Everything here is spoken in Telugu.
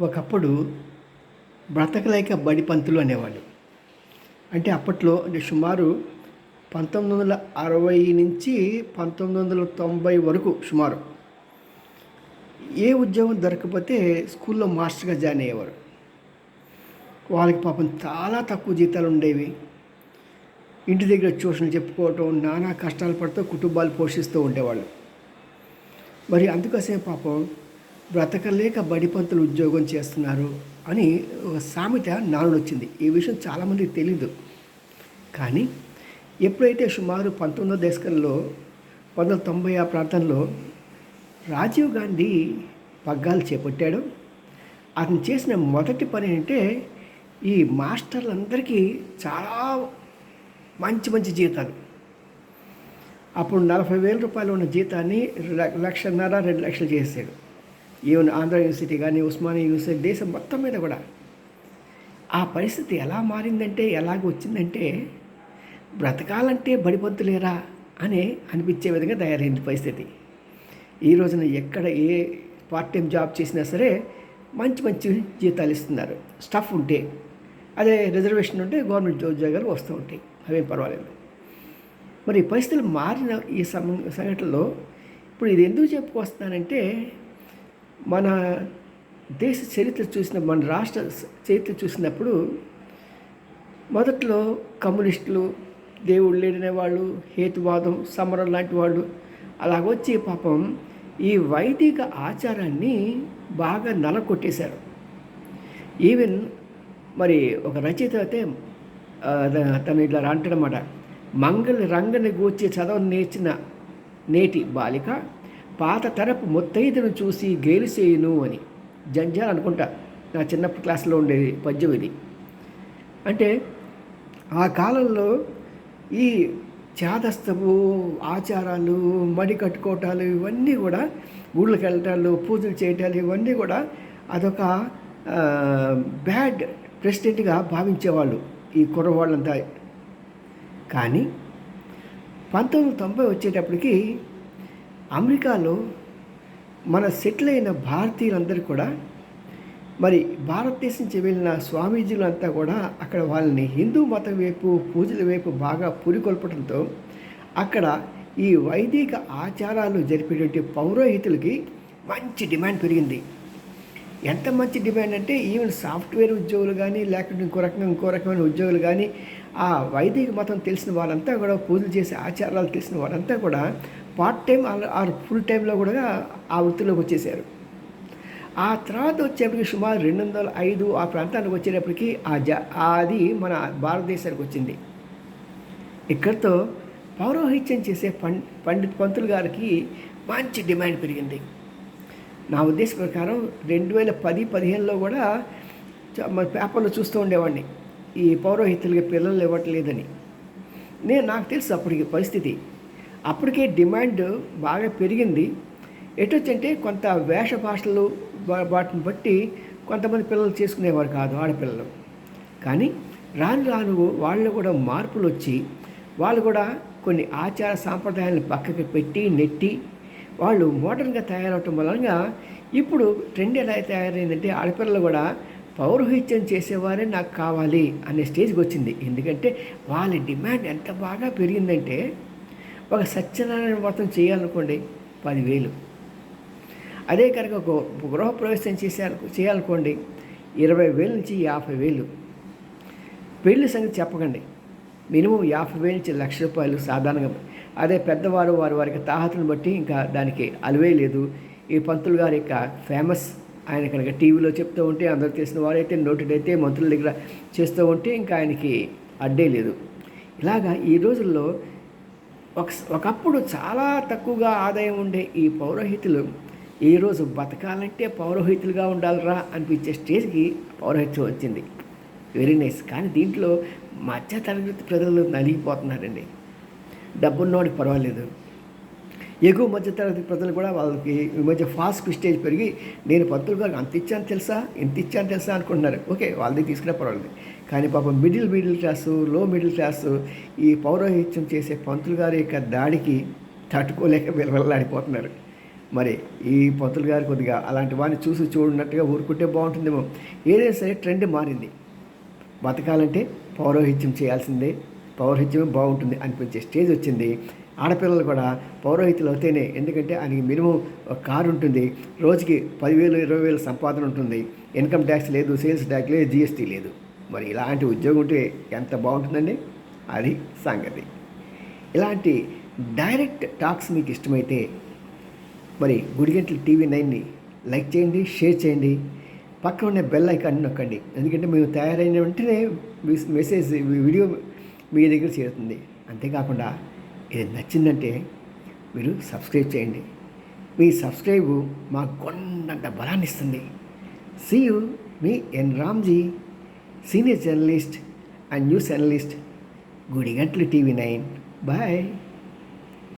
ఒకప్పుడు బ్రతకలేక బడి పంతులు అనేవాళ్ళు. అంటే అప్పట్లో అంటే సుమారు పంతొమ్మిది వందల అరవై నుంచి పంతొమ్మిది వందల తొంభై వరకు సుమారు ఏ ఉద్యోగం దొరకకపోతే స్కూల్లో మాస్టర్గా జాయిన్ అయ్యేవారు. వాళ్ళకి పాపం చాలా తక్కువ జీతాలు ఉండేవి. ఇంటి దగ్గర ట్యూషన్లు చెప్పుకోవటం నానా కష్టాలు పడుతూ కుటుంబాలు పోషిస్తూ ఉండేవాళ్ళు. మరి అందుకోసమే పాపం బ్రతకలేక బడిపంతులు ఉద్యోగం చేస్తున్నారు అని ఒక సామెత నానుడొచ్చింది. ఈ విషయం చాలామందికి తెలీదు. కానీ ఎప్పుడైతే సుమారు పంతొమ్మిదో దశకంలో పంతొమ్మిది వందల తొంభై ఆ ప్రాంతంలో రాజీవ్ గాంధీ పగ్గాలు చేపట్టాడు అతను చేసిన మొదటి పని అంటే ఈ మాస్టర్లందరికీ చాలా మంచి మంచి జీతాలు. అప్పుడు నలభై వేల రూపాయలు ఉన్న జీతాన్ని ల- లక్షన్నర రెండు లక్షలు చేసాడు ఈవెన్ ఆంధ్ర యూనివర్సిటీ కానీ ఉస్మానియా యూనివర్సిటీ దేశం మొత్తం మీద కూడా ఆ పరిస్థితి ఎలా మారిందంటే ఎలాగ వచ్చిందంటే బ్రతకాలంటే బడిపొద్దులేరా అని అనిపించే విధంగా తయారైంది పరిస్థితి. ఈ రోజున ఎక్కడ ఏ పార్ట్ టైం జాబ్ చేసినా సరే మంచి మంచి జీతాలు ఇస్తున్నారు. స్టఫ్ ఉంటే అదే రిజర్వేషన్ ఉంటే గవర్నమెంట్ ఉద్యోగాలు వస్తూ ఉంటాయి. అవేం పర్వాలేదు. మరి పరిస్థితులు మారిన ఈ సంఘటనలో ఇప్పుడు ఇది ఎందుకు చెప్పుకొస్తున్నానంటే మన దేశ చరిత్ర చూసిన మన రాష్ట్ర చరిత్ర చూసినప్పుడు మొదట్లో కమ్యూనిస్టులు దేవుడు లేడనే వాళ్ళు హేతువాదం సమరం లాంటి వాళ్ళు అలాగొచ్చి పాపం ఈ వైదిక ఆచారాన్ని బాగా నలకొట్టేశారు. ఈవెన్ మరి ఒక రచయిత అయితే తను ఇట్లా అంటాడనమాట మంగళ రంగని గూర్చి చదవని నేర్చిన నేటి బాలిక పాత తరపు ముత్తైదును చూసి గేలిసేయును అని జంజాల్ అనుకుంటా. నా చిన్నప్పుడు క్లాస్లో ఉండేది పద్యం ఇది. అంటే ఆ కాలంలో ఈ చేదస్తము ఆచారాలు మడి కట్టుకోవటాలు ఇవన్నీ కూడా ఊళ్ళకి వెళ్ళటాలు పూజలు చేయటాలు ఇవన్నీ కూడా అదొక బ్యాడ్ ప్రెసిడెంట్గా భావించేవాళ్ళు ఈ కుర్రవాళ్ళంతా. కానీ పంతొమ్మిది తొంభై వచ్చేటప్పటికి అమెరికాలో మన సెటిల్ అయిన భారతీయులందరూ కూడా మరి భారతదేశం నుంచి వెళ్ళిన స్వామీజీలంతా కూడా అక్కడ వాళ్ళని హిందూ మతం వైపు పూజల వైపు బాగా పురికొల్పడంతో అక్కడ ఈ వైదిక ఆచారాలు జరిపేటువంటి పౌరోహితులకి మంచి డిమాండ్ పెరిగింది. ఎంత మంచి డిమాండ్ అంటే ఈవెన్ సాఫ్ట్వేర్ ఉద్యోగులు కానీ లేకుంటే ఇంకో రకంగా ఇంకో రకమైన ఉద్యోగులు కానీ ఆ వైదిక మతం తెలిసిన వాళ్ళంతా కూడా పూజలు చేసే ఆచారాలు తెలిసిన వాళ్ళంతా కూడా పార్ట్ టైం ఆర్ ఫుల్ టైంలో కూడా ఆ వృత్తిలోకి వచ్చేసారు. ఆ తర్వాత వచ్చేప్పటికి సుమారు రెండు వందల ఐదు ఆ ప్రాంతానికి వచ్చేటప్పటికి ఆ జ అది మన భారతదేశానికి వచ్చింది. ఇక్కడితో పౌరోహిత్యం చేసే పం పండిత్ పంతులు గారికి మంచి డిమాండ్ పెరిగింది. నా ఉద్దేశం ప్రకారం రెండు వేల పది పదిహేనులో కూడా మన పేపర్లో చూస్తూ ఉండేవాడిని. ఈ పౌరోహిత్యులకి పిల్లలు ఇవ్వట్లేదని నేను నాకు తెలుసు అప్పటికి పరిస్థితి. అప్పటికే డిమాండ్ బాగా పెరిగింది. ఎటొచ్చంటే కొంత వేష భాషలు వాటిని బట్టి కొంతమంది పిల్లలు చేసుకునేవారు కాదు ఆడపిల్లలు. కానీ రాను రాను వాళ్ళు కూడా మార్పులు వచ్చి వాళ్ళు కూడా కొన్ని ఆచార సాంప్రదాయాలను పక్కకి పెట్టి నెట్టి వాళ్ళు మోడర్న్గా తయారవటం వలన ఇప్పుడు ట్రెండ్ ఎలా తయారైందంటే ఆడపిల్లలు కూడా పౌరోహిత్యం చేసేవారే నాకు కావాలి అనే స్టేజ్కి వచ్చింది. ఎందుకంటే వాళ్ళ డిమాండ్ ఎంత బాగా పెరిగిందంటే ఒక సత్యనారాయణ వ్రతం చేయాలనుకోండి పదివేలు. అదే కనుక ఒక గృహప్రవేశం చేసేయాలి చేయాలనుకోండి ఇరవై వేల నుంచి యాభై వేలు పెళ్ళి సంగతి చెప్పకండి. మినిమం యాభై వేల నుంచి లక్ష రూపాయలు సాధారణంగా. అదే పెద్దవారు వారి వారికి తాహతను బట్టి ఇంకా దానికి అలవే లేదు. ఈ పంతులు గారి యొక్క ఫేమస్ ఆయన కనుక టీవీలో చెప్తూ ఉంటే అందరూ తెలిసిన వారైతే నోటెడ్ అయితే మంత్రుల దగ్గర చేస్తూ ఉంటే ఇంకా ఆయనకి అడ్డే లేదు. ఇలాగా ఈ రోజుల్లో ఒక ఒకప్పుడు చాలా తక్కువగా ఆదాయం ఉండే ఈ పౌరోహితులు ఈరోజు బతకాలంటే పౌరోహితులుగా ఉండాలిరా అనిపించే స్టేజ్కి పౌరోహిత్యం వచ్చింది. వెరీ నైస్ కానీ దీంట్లో మధ్య తరగతి ప్రజలు నలిగిపోతున్నారండి. డబ్బున్నవాడికి పర్వాలేదు. ఎగువ మధ్య తరగతి ప్రజలు కూడా వాళ్ళకి ఈ మధ్య ఫాస్ట్ స్టేజ్ పెరిగి నేను పంతులు గారికి అంత ఇచ్చాను తెలుసా? ఇంత ఇచ్చాను తెలుసా అనుకుంటున్నారు. ఓకే వాళ్ళది తీసుకునే పర్వాలేదు. కానీ పాపం మిడిల్ మిడిల్ క్లాసు లో మిడిల్ క్లాసు ఈ పౌరోహిత్యం చేసే పంతులు గారి యొక్క దాడికి తట్టుకోలేక వెళ్ళలాడిపోతున్నారు మరి ఈ పంతులు గారు కొద్దిగా అలాంటి వాడిని చూసి చూడనట్టుగా ఊరుకుంటే బాగుంటుందేమో. ఏదైనా సరే ట్రెండ్ మారింది. బతకాలంటే పౌరోహిత్యం చేయాల్సిందే పౌరోహిత్యమే బాగుంటుంది అనిపించే స్టేజ్ వచ్చింది. ఆడపిల్లలు కూడా పౌరోహితులు అవుతేనే ఎందుకంటే ఆయనకి మినిమం ఒక కారు ఉంటుంది. రోజుకి పదివేలు ఇరవై వేలు సంపాదన ఉంటుంది. ఇన్కమ్ ట్యాక్స్ లేదు సేల్స్ ట్యాక్స్ లేదు జిఎస్టీ లేదు. మరి ఇలాంటి ఉద్యోగం ఉంటే ఎంత బాగుంటుందండి? అది సంగతి. ఇలాంటి డైరెక్ట్ టాక్స్ మీకు ఇష్టమైతే మరి గుడిగంటల టీవీ నైన్ని లైక్ చేయండి షేర్ చేయండి. పక్కన ఉన్న బెల్ ఐకాన్ నొక్కండి. ఎందుకంటే మేము తయారైన వెంటనే మీ- మెసేజ్ వీడియో మీ దగ్గర చేరుతుంది. అంతేకాకుండా ఇది నచ్చిందంటే మీరు సబ్స్క్రైబ్ చేయండి. మీ సబ్స్క్రైబ్ మాకు కొండంత బలాన్ని ఇస్తుంది. See you me N Ramji senior journalist and news analyst Gudigantalu TV nine bye